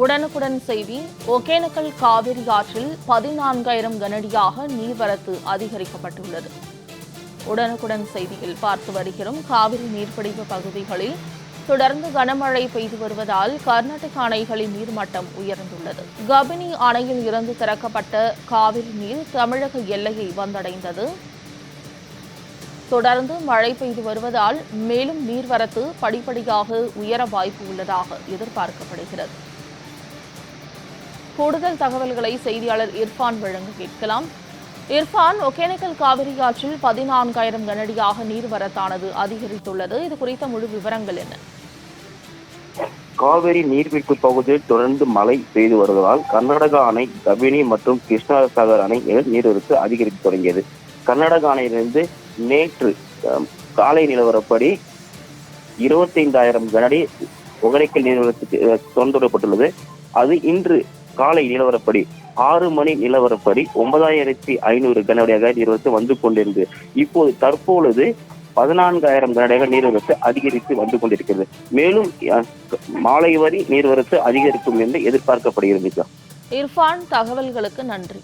உடனுக்குடன் செய்தி ஒகேனக்கல் காவிரி ஆற்றில் பதினான்காயிரம் கனடியாக நீர்வரத்து அதிகரிக்கப்பட்டுள்ளது. உடனுக்குடன் செய்தியில் பார்த்து வருகிறோம். காவிரி நீர்பிடிப்பு பகுதிகளில் தொடர்ந்து கனமழை பெய்து வருவதால் கர்நாடக அணைகளின் நீர்மட்டம் உயர்ந்துள்ளது. கபினி அணையில் இருந்து திறக்கப்பட்ட காவிரி நீர் தமிழக எல்லையை வந்தடைந்தது. தொடர்ந்து மழை பெய்து வருவதால் மேலும் நீர்வரத்து படிப்படியாக உயர வாய்ப்பு உள்ளதாக எதிர்பார்க்கப்படுகிறது. கூடுதல் தகவல்களை செய்தியாளர் இர்ஃபான் வழங்க கேட்கலாம். இர்ஃபான் ஒகேனக்கல் காவிரி ஆற்றில் பதினான்காயிரம் கனடியாக நீர்வரத்தானது அதிகரித்துள்ளது. இது குறித்த முழு விவரங்கள் என்ன? காவிரி நீர்பிடிப்பு பகுதியில் தொடர்ந்து மழை பெய்து வருவதால் கர்நாடகா அணை கபினி மற்றும் கிருஷ்ணசாகர் அணைகளில் நீர்வரத்து அதிகரித்து தொடங்கியது. கர்நாடக அணையிலிருந்து நேற்று காலை நிலவரப்படி இருபத்தைந்தாயிரம் கனடி ஒகரைக்கல் நீர்வரத்துக்கு அஹ், அது இன்று காலை நிலவரப்படி ஆறு மணி நிலவரப்படி ஒன்பதாயிரத்தி ஐநூறு கனடியாக நீர்வரத்து வந்து கொண்டிருந்தது இப்போது தற்பொழுது பதினான்காயிரம் கனடியாக நீர்வரத்து அதிகரித்து வந்து கொண்டிருக்கிறது. மேலும் மாலை வரி நீர்வரத்து அதிகரிக்கும் என்று எதிர்பார்க்கப்படுகிறது இர்ஃபான் தகவல்களுக்கு நன்றி.